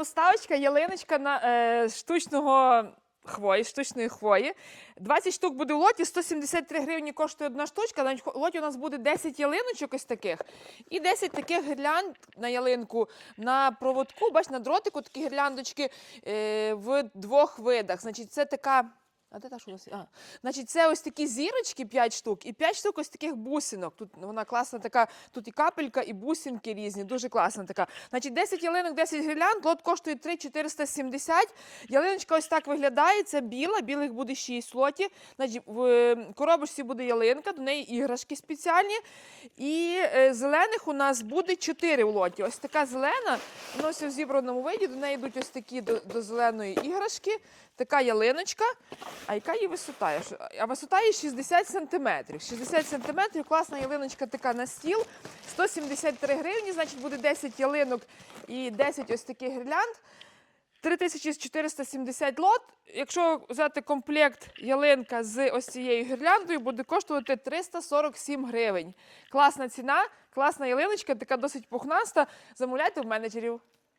Поставочка, ялиночка на е, штучного хвої, штучної хвої. 20 штук буде в лоті, 173 гривні коштує одна штучка. На лоті у нас буде 10 ялиночок ось таких. І 10 таких гірлянд на ялинку на проводку. Бач, на дротику такі гірляндочки е, в двох видах. Значить, це така. А де та що у нас? А, значить, це ось такі зірочки 5 штук, і 5 штук ось таких бусинок. Тут вона класна така, тут і капелька, і бусинки різні, дуже класна така. Значить, 10 ялинок, 10 гірлянд, лот коштує 3 470. Ялиночка ось так виглядає, це біла, білих буде 6 в лоті. Значить, в коробочці буде ялинка, до неї іграшки спеціальні. І е, зелених у нас буде 4 в лоті. Ось така зелена, вона ось в зібраному виді, до неї йдуть ось такі до, до зеленої іграшки, така ялиночка. А яка її висота? А висота її 60 сантиметрів. 60 сантиметрів, класна ялиночка така на стіл. 173 гривні, значить буде 10 ялинок і 10 ось таких гірлянд. 3470 лот. Якщо взяти комплект ялинка з ось цією гірляндою, буде коштувати 347 гривень. Класна ціна, класна ялиночка, така досить пухнаста. Замовляйте в менеджерів.